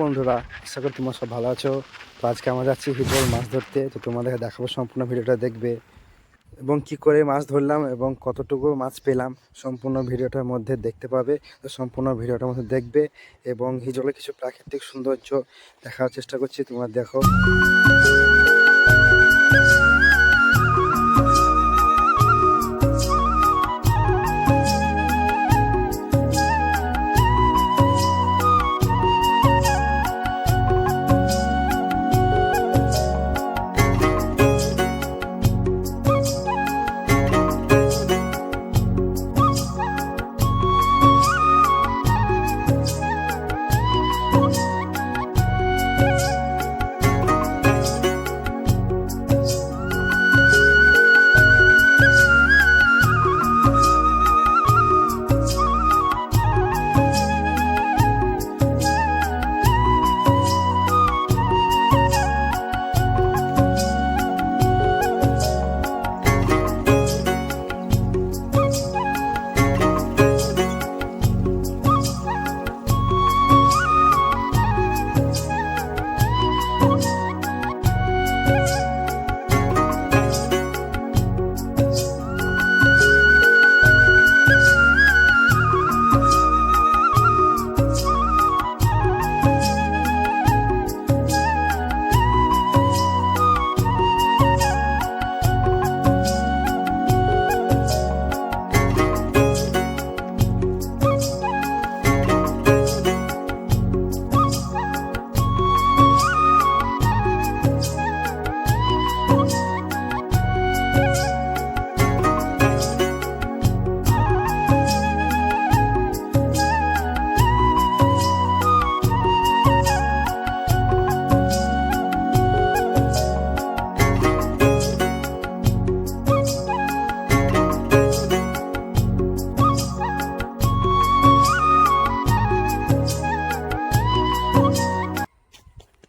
বন্ধুরা, আশা করি তোমরা সব ভালো আছো। তো আজকে আমরা যাচ্ছি হিটবল মাছ ধরতে। তো তোমাদেরকে দেখাবো সম্পূর্ণ ভিডিওটা দেখবে এবং কি করে মাছ ধরলাম এবং কতটুকু মাছ পেলাম সম্পূর্ণ ভিডিওটার মধ্যে দেখতে পাবে। তো সম্পূর্ণ ভিডিওটার মধ্যে দেখবে এবং হিজলে কিছু প্রাকৃতিক সৌন্দর্য দেখার চেষ্টা করছি। তোমরা দেখো।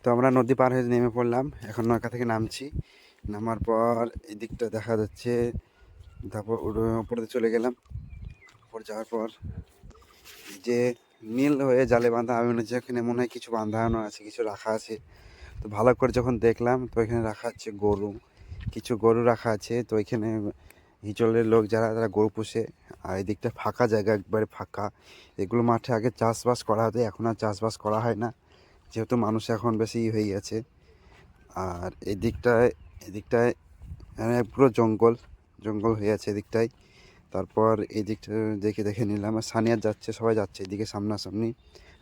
তো আমরা নদী পার হয়ে নেমে পড়লাম। এখন নৌকা থেকে নামছি। নামার পর এদিকটা দেখা যাচ্ছে, তারপর উপরে চলে গেলাম। উপর যাওয়ার পর যে নীল হয়ে জালে বাঁধা আমি মনে এখানে মনে হয় কিছু বাঁধানো আছে, কিছু রাখা আছে। তো ভালো করে যখন দেখলাম, তো এখানে রাখা আছে গরু। কিছু গরু রাখা আছে, তো এখানে হিচলের লোক যারা, তারা গরু পুষে। আর এদিকটা ফাঁকা জায়গা, একবারে ফাঁকা। এগুলো মাঠে আগে চাষবাস করা হতো, এখন আর চাষবাস করা হয় না। যেহেতু মানুষ এখন বেশি হয়ে গেছে। আর এই দিকটায় এদিকটায় মানে পুরো জঙ্গল জঙ্গল হয়ে আছে এদিকটায়। তারপর এই দিকটা দেখে দেখে নিলাম আর সানিয়ার যাচ্ছে, সবাই যাচ্ছে এদিকে সামনাসামনি।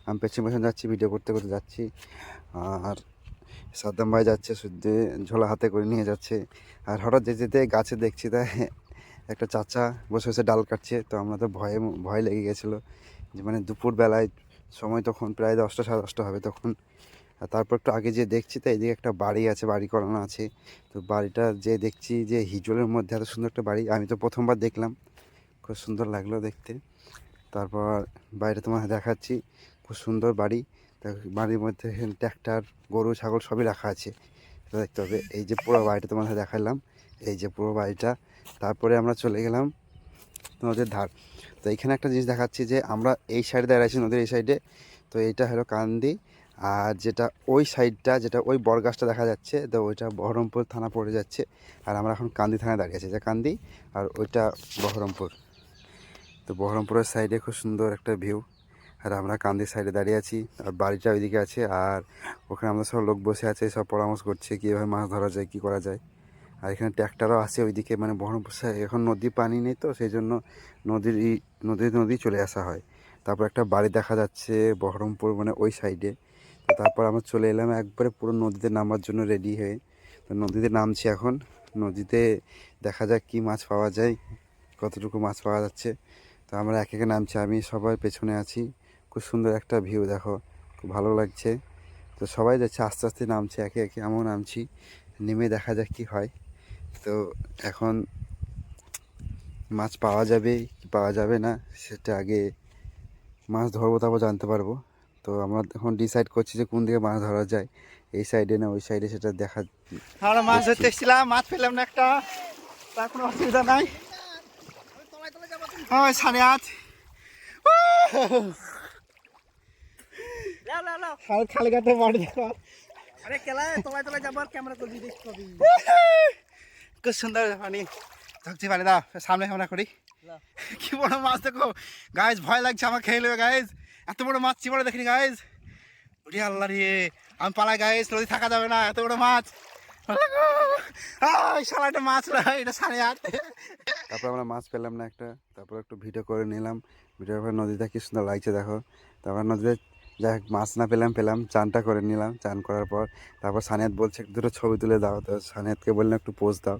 আমি পেছন পেছন যাচ্ছি ভিডিও করতে করতে যাচ্ছি। আর সাদ্দাম ভাই যাচ্ছে, শুদ্ধ ঝোলা হাতে করে নিয়ে যাচ্ছে। আর হঠাৎ যেতে যেতে গাছে দেখছি তাই একটা চাচা বসে বসে ডাল কাটছে। তো আমরা তো ভয়ে, ভয় লেগে গেছিল। যে মানে দুপুর বেলায় সময় তখন প্রায় দশটা সাড়ে দশটা হবে তখন। তারপর একটু আগে যে দেখছি, তো এদিকে একটা বাড়ি আছে, বাড়ি করানো আছে। তো বাড়িটা যে দেখছি যে হিজলের মধ্যে এত সুন্দর একটা বাড়ি, আমি তো প্রথমবার দেখলাম। খুব সুন্দর লাগল দেখতে। তারপর বাইরে তোমার দেখাচ্ছি, খুব সুন্দর বাড়ি। বাড়ির মধ্যে ট্র্যাক্টর গরু, ছাগল সবই রাখা আছে। দেখতে হবে। এই যে পুরো বাড়িটা তোমার দেখালাম, এই যে পুরো বাড়িটা। তারপরে আমরা চলে গেলাম নদীর ধার। তো এখানে একটা জিনিস দেখাচ্ছি যে আমরা এই সাইডে দাঁড়াইছি, নদীর এই সাইডে তো এইটা হলো কান্দি। আর যেটা ওই সাইডটা যেটা ওই বরগাছটা দেখা যাচ্ছে, তো ওইটা বহরমপুর থানা পড়ে যাচ্ছে। আর আমরা এখন কান্দি থানায় দাঁড়িয়ে আছি, যে কান্দি আর ওইটা বহরমপুর। তো বহরমপুরের সাইডে খুব সুন্দর একটা ভিউ আর আমরা কান্দির সাইডে দাঁড়িয়ে আছি, আর বাড়িটা ওইদিকে আছে। আর ওখানে আমরা সব লোক বসে আছে, সব পরামর্শ করছে কীভাবে মাছ ধরা যায়, কী করা যায়। আর এখানে ট্র্যাক্টরও আছে ওইদিকে মানে বহরমপুর এখন নদী পানি নেই তো সেই জন্য নদীর নদী নদী চলে আসা হয়। তারপর একটা বাড়ি দেখা যাচ্ছে বহরমপুর মানে ওই সাইডে। তারপর আমরা চলে এলাম, একবারে পুরো নদীতে নামার জন্য রেডি হয়ে। তো নদীতে নামছি এখন। নদীতে দেখা যাক কী মাছ পাওয়া যায়, কতটুকু মাছ পাওয়া যাচ্ছে। তো আমরা এক একে নামছি, আমি সবার পেছনে আছি। খুব সুন্দর একটা ভিউ, দেখো, খুব ভালো লাগছে। তো সবাই যাচ্ছে, আস্তে আস্তে নামছে, একে একে, আমিও নামছি। নেমে দেখা যাক কী হয়। তো এখন মাছ পাওয়া যাবে কি পাওয়া যাবে না সেটা আগে মাছ ধরবো তারপর জানতে পারব। তো আমরা এখন ডিসাইড করছি যে কোন দিকে মাছ ধরা যায়। এই সাইডে না ওই সাইডে সেটা দেখা আমরা মাছ ধরতে এসেছিলাম মাছ পেলাম না একটা। তার কোনো অসুবিধা নাই। হ্যাঁ সানে আজ খাল খালি গাতে বাড়ি আরে কেলা তোমায় তোমায় যাবার ক্যামেরা করবি দেখবি খুব সুন্দর পানি ঝকঝি পানি দাও সামনে ক্যামেরা করি কি বড় মাছ দেখো গাইজ ভয় লাগছে আমার খেয়ে নেবে গাইজ এত বড় মাছ চিবড়ে দেখিনি গাইজ ওরে আল্লাহ রে আমি পালাই গাইজ নদী থাকা যাবে না এত বড় মাছ। শালা একটা মাছ এটা সাড়ে আট। তারপর আমরা মাছ পেলাম না একটা। তারপর একটু ভিডিও করে নিলাম। ভিডিওর পর নদীটা কি সুন্দর লাগছে দেখো। তারপর নদীতে যাই হোক মাছ না পেলাম পেলাম, চানটা করে নিলাম, চান করার পর তারপর সানিয়াত বলছে, দুটো ছবি তুলে দাও। তো সানিয়াতকে বললাম, একটু পোজ দাও।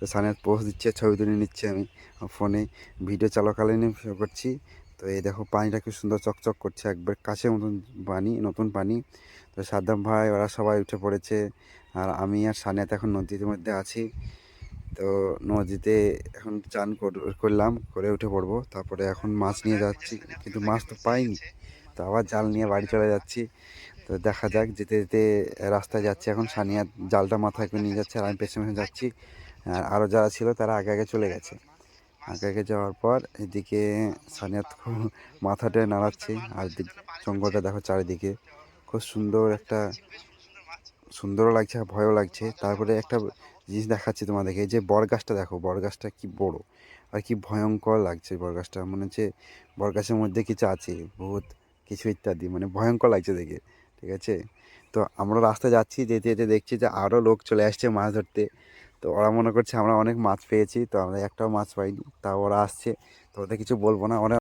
তো সানিয়াত পোজ দিচ্ছে, ছবি তুলে নিচ্ছে আমি ফোনে ভিডিও চলাকালীনই ভিডিও করছি। তো এই দেখো, পানিটা কি সুন্দর চকচক করছে, একবার কাছে মতন পানি, নতুন পানি। তো সাদ্দাম ভাই, ওরা সবাই উঠে পড়েছে। আর আমি আর সানিয়াত এখন নদীর মধ্যে আছি। তো নদীতে এখন চান কর- করলাম, করে উঠে পড়ব। তারপরে এখন মাছ নিয়ে যাচ্ছি, কিন্তু মাছ তো পাইনি। তো আবার জাল নিয়ে বাড়ি চলে যাচ্ছি। তো দেখা যাক, যেতে যেতে রাস্তায় যাচ্ছি এখন। সানিয়া জালটা মাথায় করে নিয়ে যাচ্ছে আর আমি পেছনে পেছনে যাচ্ছি। আর আরও যারা ছিল তারা আগে আগে চলে গেছে। আগে আগে যাওয়ার পর এদিকে সানিয়াত খুব মাথাটা নাড়াচ্ছে আর জঙ্গলটা দেখো চারিদিকে। খুব সুন্দর একটা, সুন্দরও লাগছে আর ভয়ও লাগছে। তারপরে একটা জিনিস দেখাচ্ছি তোমাদেরকে, এই যে বরগাছটা দেখো বরগাছটা কি বড় আর কি ভয়ঙ্কর লাগছে বরগাছটা মনে হচ্ছে বরগাছের মধ্যে কিছু আছে বহুত কিছু ইত্যাদি মানে ভয়ঙ্কর লাগছে দেখে, ঠিক আছে? তো আমরা রাস্তায় যাচ্ছি, যেতে যেতে দেখছি যে আরও লোক চলে আসছে মাছ ধরতে। তো ওরা মনে করছে আমরা অনেক মাছ পেয়েছি, তো আমরা একটাও মাছ পাইনি, তা ওরা আসছে, তো ওদের কিছু বলব না। ওরা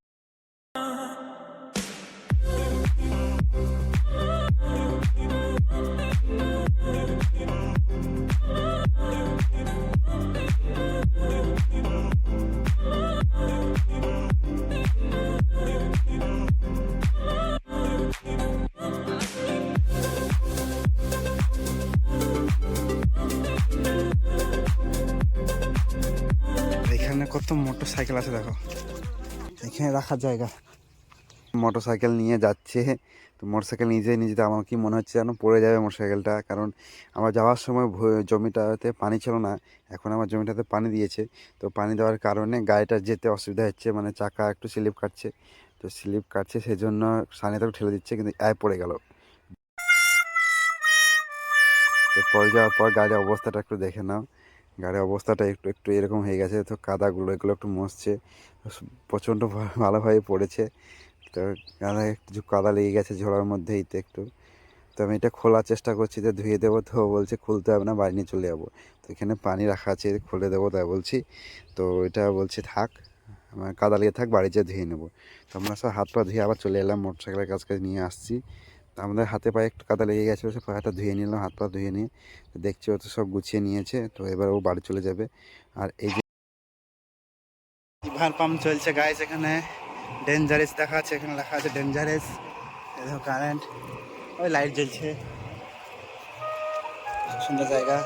এখানে কত মোটর সাইকেল আছে দেখো। এখানে রাখার জায়গা। মোটর সাইকেল নিয়ে যাচ্ছে। তো মোটর সাইকেল নিজে নিজে আমার কি মনে হচ্ছে যেন পড়ে যাবে মোটর সাইকেলটা কারণ আমার যাওয়ার সময় ভ- জমিটাতে পানি ছিল না এখন আমার জমিটাতে পানি দিয়েছে। তো পানি দেওয়ার কারণে গাড়িটা যেতে অসুবিধা হচ্ছে মানে চাকা একটু স্লিপ কাটছে। তো স্লিপ কাটছে সেই জন্য সানিটাকে ঠেলে দিচ্ছে কিন্তু আয় পড়ে গেল। তো পড়ে যাওয়ার পর গাড়ির অবস্থাটা একটু দেখে নাও। গাড়ির অবস্থাটা একটু একটু এরকম হয়ে গেছে, তো কাদাগুলো এগুলো একটু মসছে। প্রচণ্ড ভালোভাবে পড়েছে। তো কাদা একটু কাদা লেগে গেছে ঝোড়ার মধ্যেই তো একটু। তো আমি এটা খোলার চেষ্টা করছি যে ধুয়ে দেবো, তো বলছে খুলতে হবে না, বাড়ি নিয়ে চলে যাব। তো এখানে পানি রাখা আছে, খুলে দেবো তাই বলছি। তো এটা বলছে থাক, আমার কাদা লেগে থাক, বাড়ি যেয়ে ধুয়ে নেব। তো আমরা সব হাত পা ধুয়ে আবার চলে এলাম মোটর সাইকেলের কাছ কাছে নিয়ে আসছি। আমাদের হাতে পায়ে একটু কাদা লেগে গেছিল, সে পায়েটা ধুয়ে নিলাম হাত পা ধুয়ে নিয়ে দেখছি ও তো সব গুছিয়ে নিয়েছে, তো এবার ও বাড়ি চলে যাবে। আর এই যে ভার পাম্প চলছে গাইস এখানে ডেঞ্জারেস দেখা আছে এখানে লেখা আছে ডেঞ্জারেস কারেন্ট ওই লাইট জ্বলছে। সুন্দর জায়গা।